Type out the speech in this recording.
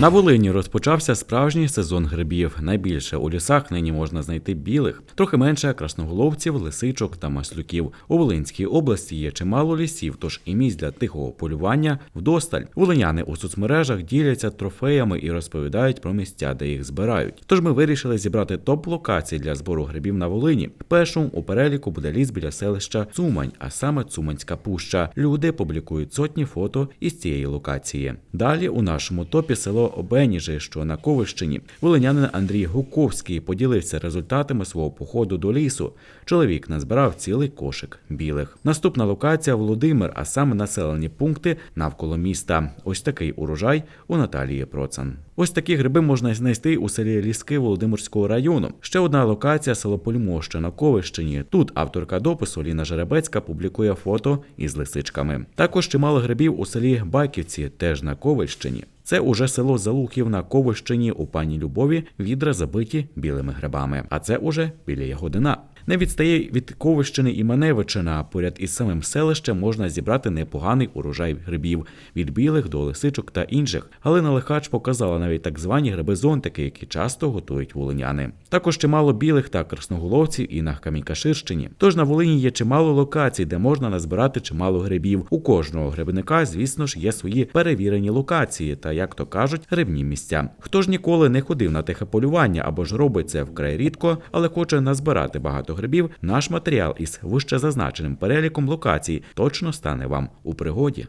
На Волині розпочався справжній сезон грибів. Найбільше у лісах нині можна знайти білих, трохи менше красноголовців, лисичок та маслюків. У Волинській області є чимало лісів, тож і місць для тихого полювання вдосталь. Волиняни у соцмережах діляться трофеями і розповідають про місця, де їх збирають. Тож ми вирішили зібрати топ локацій для збору грибів на Волині. Першим у переліку буде ліс біля селища Цумань, а саме Цуманська пуща. Люди публікують сотні фото із цієї локації. Далі у нашому топі село Обеніжи, що на Ковищині. Волинянин Андрій Гуковський поділився результатами свого походу до лісу. Чоловік назбирав цілий кошик білих. Наступна локація Володимир, а саме населені пункти навколо міста. Ось такий урожай у Наталії Процан. Ось такі гриби можна знайти у селі Ліски Володимирського району. Ще одна локація село Пульмоща на Ковищині. Тут авторка допису Ліна Жеребецька публікує фото із лисичками. Також чимало грибів у селі Байківці, теж на Ковищині. Це уже село Залухів на Ковищині у пані Любові, відра забиті білими грибами. А це уже біля Ягодина. Не відстає від Ковищини і Маневичина. Поряд із самим селищем можна зібрати непоганий урожай грибів від білих до лисичок та інших. Галина Лихач показала навіть так звані гриби-зонтики, які часто готують волиняни. Також чимало білих та красноголовців і на Камінькаширщині. Тож на Волині є чимало локацій, де можна назбирати чимало грибів. У кожного грибника, звісно ж, є свої перевірені локації та, як то кажуть, грибні місця. Хто ж ніколи не ходив на тихе полювання або ж робить це вкрай рідко, але хоче назбирати багато грибів, наш матеріал із вище зазначеним переліком локацій точно стане вам у пригоді.